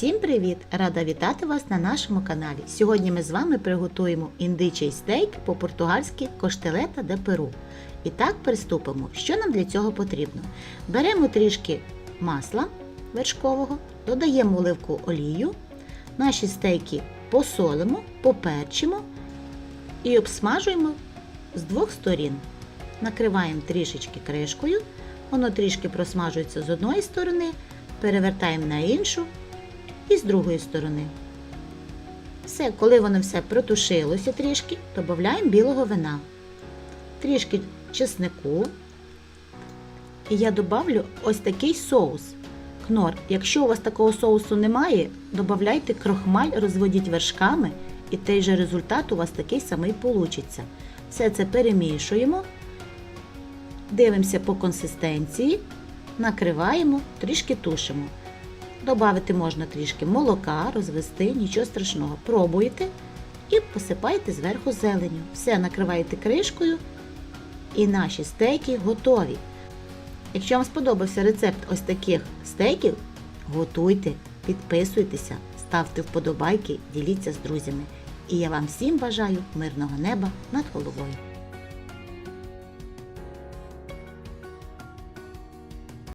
привіт! Рада вітати вас на нашому каналі. Сьогодні ми з вами приготуємо індичий стейк по-португальськи коштелета де Перу. І так приступимо. Що нам для цього потрібно? Беремо трішки масла вершкового, додаємо оливкову олію, наші стейки посолимо, поперчимо і обсмажуємо з двох сторін. Накриваємо трішечки кришкою, воно трішки просмажується з одної сторони, перевертаємо на іншу і з другої сторони. Все, коли воно все протушилося трішки, додаємо білого вина, трішки чеснику. І я додавлю ось такий соус. Кнор. Якщо у вас такого соусу немає, додавайте крохмаль, розводіть вершками, і той же результат у вас такий самий получиться. Все це перемішуємо, дивимося по консистенції, накриваємо, трішки тушимо. Добавити можна трішки молока, розвести, нічого страшного. Пробуйте і посипайте зверху зеленю. Все накриваєте кришкою і наші стейки готові. Якщо вам сподобався рецепт ось таких стейків, готуйте, підписуйтеся, ставте вподобайки, діліться з друзями. І я вам всім бажаю мирного неба над головою.